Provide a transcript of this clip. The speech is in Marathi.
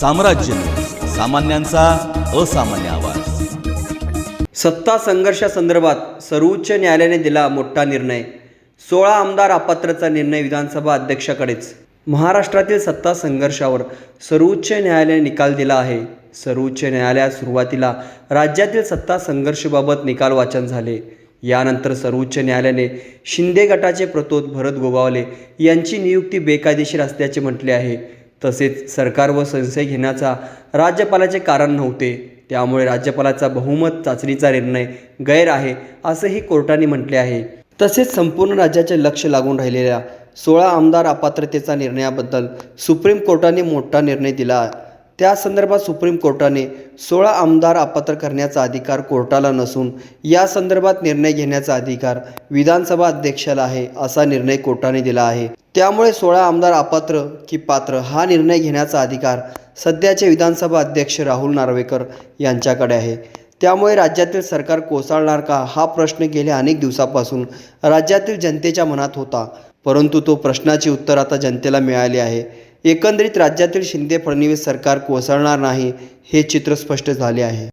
साम्राज्य. सामान्यांचा असामान्य आवाज. सत्ता संघर्षासंदर्भात सर्वोच्च न्यायालयाने दिला मोठा निर्णय. सोळा आमदार अपात्रचा निर्णय विधानसभा अध्यक्षाकडेच. महाराष्ट्रातील सत्ता संघर्षावर सर्वोच्च न्यायालयाने निकाल दिला आहे. सर्वोच्च न्यायालयात सुरुवातीला राज्यातील सत्ता संघर्षबाबत निकाल वाचन झाले. यानंतर सर्वोच्च न्यायालयाने शिंदे गटाचे प्रतोद भरत गोगावले यांची नियुक्ती बेकायदेशीर असल्याचे म्हटले आहे. तसेच सरकार व संशय घेण्याचा राज्यपालाचे कारण नव्हते. त्यामुळे राज्यपालाचा बहुमत चाचणीचा निर्णय गैर आहे असंही कोर्टाने म्हटले आहे. तसेच संपूर्ण राज्याचे लक्ष लागून राहिलेल्या सोळा आमदार अपात्रतेचा निर्णयाबद्दल सुप्रीम कोर्टाने मोठा निर्णय दिला. त्या संदर्भात सुप्रीम कोर्टाने सोळा आमदार अपात्र करण्याचा अधिकार कोर्टाला नसून या संदर्भात निर्णय घेण्याचा अधिकार विधानसभा अध्यक्षाला आहे असा निर्णय कोर्टाने दिला आहे. त्यामुळे सोळा आमदार अपात्र की पात्र हा निर्णय घेण्याचा अधिकार सध्याचे विधानसभा अध्यक्ष राहुल नार्वेकर यांच्याकडे आहे. त्यामुळे राज्यातील सरकार कोसळणार का हा प्रश्न गेल्या अनेक दिवसापासून राज्यातील जनतेच्या मनात होता. परंतु तो प्रश्नाची उत्तर आता जनतेला मिळाली आहे. एकंदरीत राज्यातील शिंदे फडणवीस सरकार कोसळणार नाही हे चित्र स्पष्ट झाले आहे.